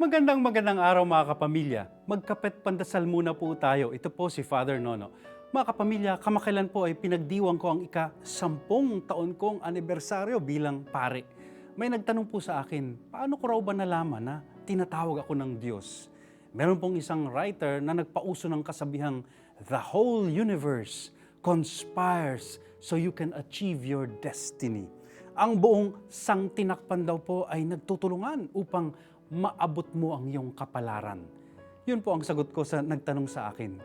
Magandang magandang araw mga kapamilya. Magkapet pandasal muna po tayo. Ito po si Father Nono. Mga kapamilya, kamakailan po ay pinagdiwang ko ang ika-sampung taon kong anibersaryo bilang pare. May nagtanong po sa akin, paano ko raw ba nalaman na tinatawag ako ng Diyos? Meron pong isang writer na nagpauso ng kasabihang, The whole universe conspires so you can achieve your destiny. Ang buong sangtinakpan daw po ay nagtutulungan upang maabot mo ang iyong kapalaran. Yun po ang sagot ko sa nagtanong sa akin.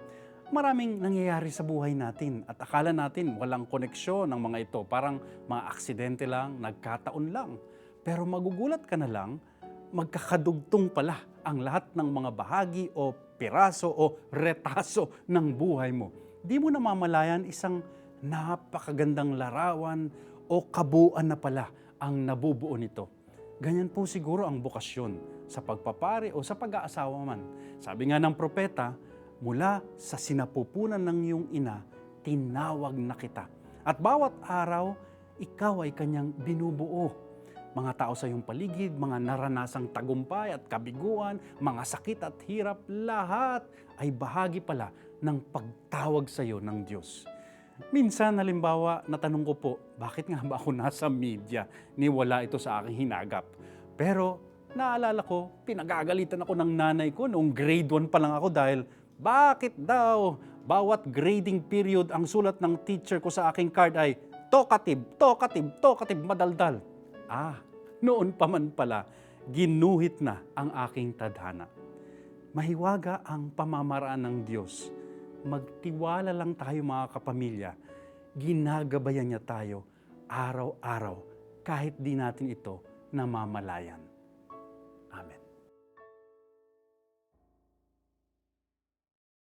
Maraming nangyayari sa buhay natin at akala natin walang koneksyon ng mga ito. Parang mga aksidente lang, nagkataon lang. Pero magugulat ka na lang, magkakadugtong pala ang lahat ng mga bahagi o piraso o retaso ng buhay mo. Di mo namamalayan isang napakagandang larawan o kabuuan na pala ang nabubuo nito. Ganyan po siguro ang bokasyon sa pagpapare o sa pag-aasawa man. Sabi nga ng propeta, mula sa sinapupunan ng iyong ina, tinawag na kita. At bawat araw, ikaw ay kanyang binubuo. Mga tao sa iyong paligid, mga naranasang tagumpay at kabiguan, mga sakit at hirap, lahat ay bahagi pala ng pagtawag sa iyo ng Diyos. Minsan, halimbawa, natanong ko po, bakit nga ba ako nasa media? Ni wala ito sa aking hinagap. Pero, naalala ko, pinagagalitan ako ng nanay ko noong grade 1 pa lang ako dahil, bakit daw bawat grading period ang sulat ng teacher ko sa aking card ay talkative, talkative, talkative, madaldal. Ah, noon pa man pala, ginuhit na ang aking tadhana. Mahiwaga ang pamamaraan ng Diyos magtiwala lang tayo mga kapamilya, ginagabayan niya tayo araw-araw kahit di natin ito namamalayan.